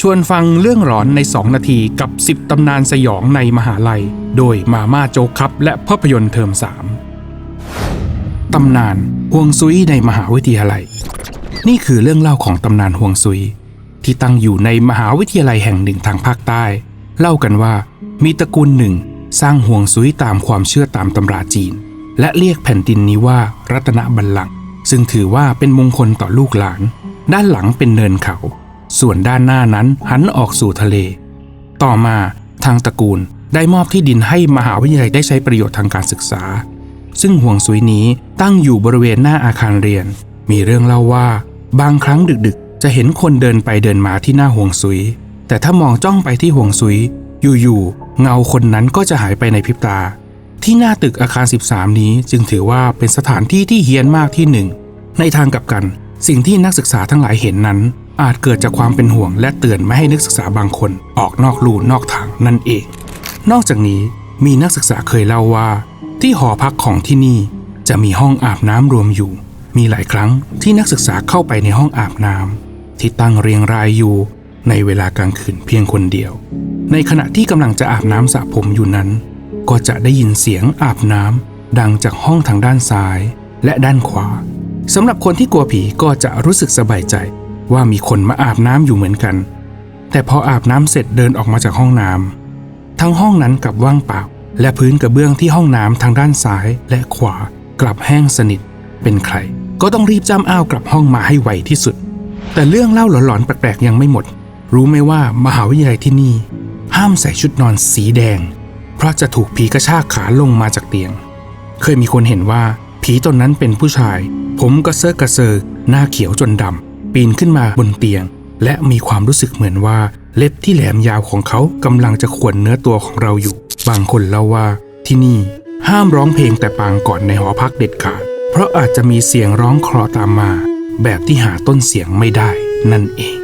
ชวนฟังเรื่องหลอนใน 2 นาทีกับ 10 ตำนานสยองในมหาลัย โดยมาม่าโจ๊กครับ และภาพยนตร์เทอม 3 ตำนานห่วงซุยในมหาวิทยาลัย นี่คือเรื่องเล่าของตำนานห่วงซุย ที่ตั้งอยู่ในมหาวิทยาลัยแห่งหนึ่งทางภาคใต้ เล่ากันว่า มีตระกูลหนึ่ง สร้างห่วงซุยตามความเชื่อตามตำราจีน และเรียกแผ่นดินนี้ว่ารัตนบัลลังก์ซึ่งถือว่าเป็นมงคลต่อลูกหลาน ด้านหลังเป็นเนินเขา ส่วนด้านหน้านั้นหันออกสู่ทะเล ต่อมาทางตระกูลได้มอบที่ดินให้มหาวิทยาลัยได้ใช้ประโยชน์ทางการศึกษา ซึ่งห่วงซุยนี้ตั้งอยู่บริเวณหน้าอาคารเรียน มีเรื่องเล่าว่า บางครั้งดึกๆ จะเห็นคนเดินไปเดินมาที่หน้าห่วงซุย แต่ถ้ามองจ้องไปที่ห่วงซุย อยู่ๆเงาคนนั้นก็จะหายไปในพริบตา ที่หน้าตึกอาคาร 13 นี้จึงถือว่าเป็นสถานที่ที่เฮี้ยนมากที่หนึ่งในทางกลับกัน สิ่งที่นักศึกษาทั้งหลายเห็นนั้น อาจเกิดจากความเป็นห่วงและเตือนไม่ให้นักศึกษาบางคนออกนอกลู่นอกทางนั่นเอง นอกจากนี้มีนักศึกษาเคยเล่าว่า ที่หอพักของที่นี่จะมีห้องอาบน้ำรวมอยู่ มีหลายครั้งที่นักศึกษาเข้าไปในห้องอาบน้ำที่ตั้งเรียงรายอยู่ในเวลากลางคืนเพียงคนเดียว ในขณะที่กำลังจะอาบน้ำสระผมอยู่นั้น ก็จะได้ยินเสียงอาบน้ำดังจากห้องทางด้านซ้ายและด้านขวาสำหรับคนที่กลัวผีก็จะรู้สึกสบายใจ ว่ามีคนมาอาบน้ำอยู่เหมือนกัน แต่พออาบน้ำเสร็จเดินออกมาจากห้องน้ำทั้งห้องนั้นกลับว่างเปล่า และพื้นกระเบื้องที่ห้องน้ำทางด้านซ้ายและขวากลับแห้งสนิท เป็นใคร ก็ต้องรีบจ้ำอ้าวกลับห้องมาให้ไวที่สุด แต่เรื่องเล่าหลอนๆแปลกๆยังไม่หมด รู้ไหมว่ามหาวิทยาลัยที่นี่ ห้ามใส่ชุดนอนสีแดง เพราะจะถูกผีกระชากขาลงมาจากเตียง เคยมีคนเห็นว่าผีตนนั้นเป็นผู้ชาย ผมกระเซาะกระเซอหน้าเขียวจนดำ ปีนขึ้นมาบนเตียง และมีความรู้สึกเหมือนว่าเล็บที่แหลมยาวของเขากำลังจะข่วนเนื้อตัวของเราอยู่ บางคนเล่าว่า ที่นี่ ห้ามร้องเพลงแต่ปางก่อนในหอพักเด็ดขาด เพราะอาจจะมีเสียงร้องคลอตามมา แบบที่หาต้นเสียงไม่ได้นั่นเอง